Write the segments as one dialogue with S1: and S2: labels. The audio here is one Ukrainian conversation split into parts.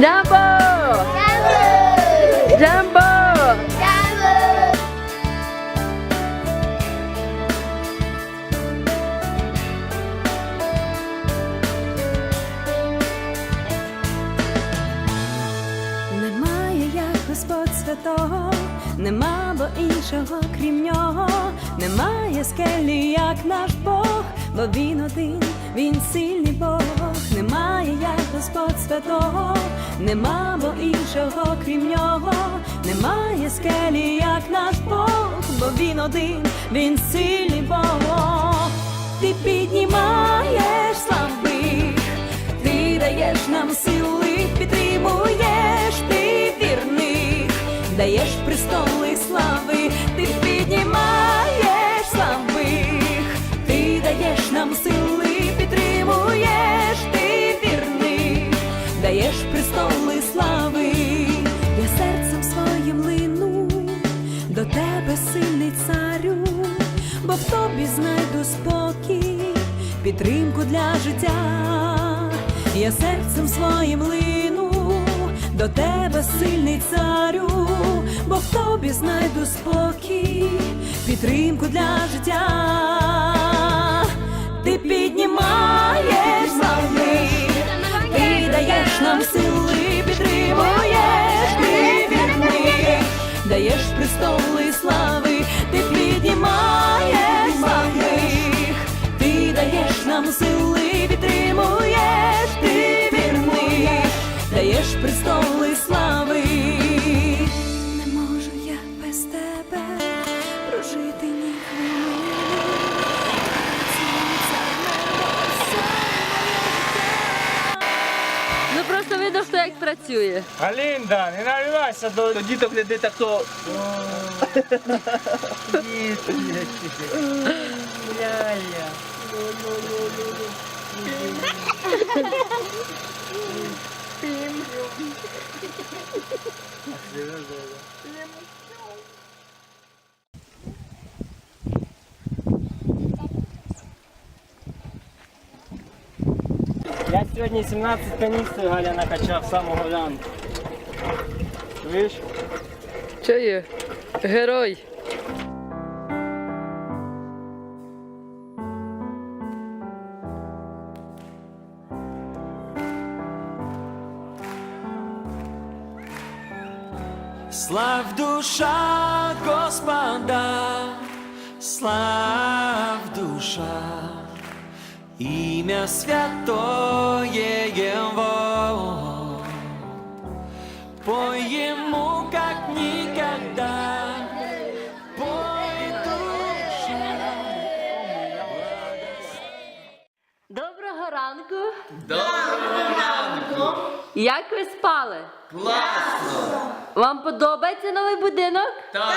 S1: Джамбо! Джамбо!
S2: Немає як Господь святого, нема бо іншого крім нього, немає скелі, як наш Бог, бо він один, він сильний Бог, немає як Господь святого, нема бо іншого крім нього, немає скелі, як наш Бог, бо він один, він сильний Бог, ти піднімаєш слабих. В тобі знайду спокій, підтримку для життя. Я серцем своїм лину до тебе, сильний царю, бо в тобі знайду спокій, підтримку для життя. Ти піднімаєш слави, ти даєш нам сили, підтримуєш ти вірних, даєш престоли слави,
S1: працює.
S3: Алінда, не наривайся до
S4: діток не так то.
S3: ляля. Я сьогодні 17 каністр Галя накачав самого ранку. Чуєш?
S1: Чую? Герой.
S5: Слав душа Господа, слав душа, имя святое Его. Пой Ему, как никогда, пой душа.
S1: Доброго ранку. Доброго ранку. Як ви спали? Класно. Вам подобається новий будинок? Так.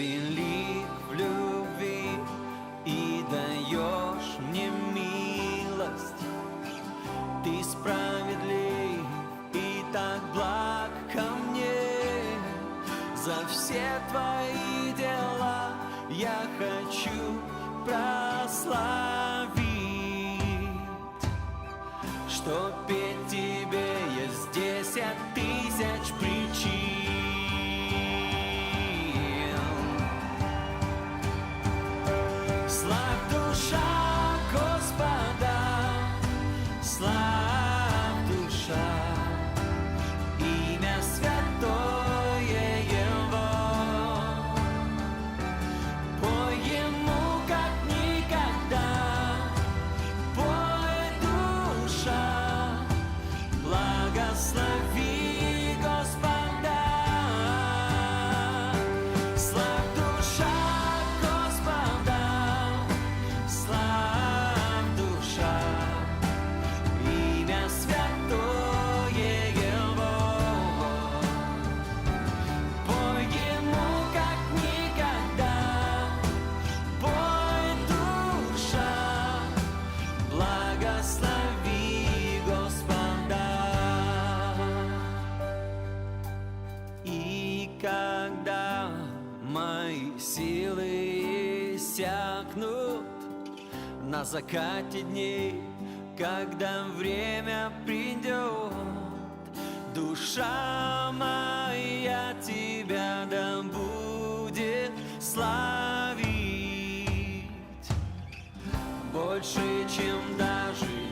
S5: Велик в любви и даешь мне милость. Ты справедлив и так благ ко мне. За все твои дела я хочу прославить, что петь тебе я здесь от тысяч причин. Slap махнут на закате дней, когда время придет. Душа моя тебя да будет славить больше, чем даже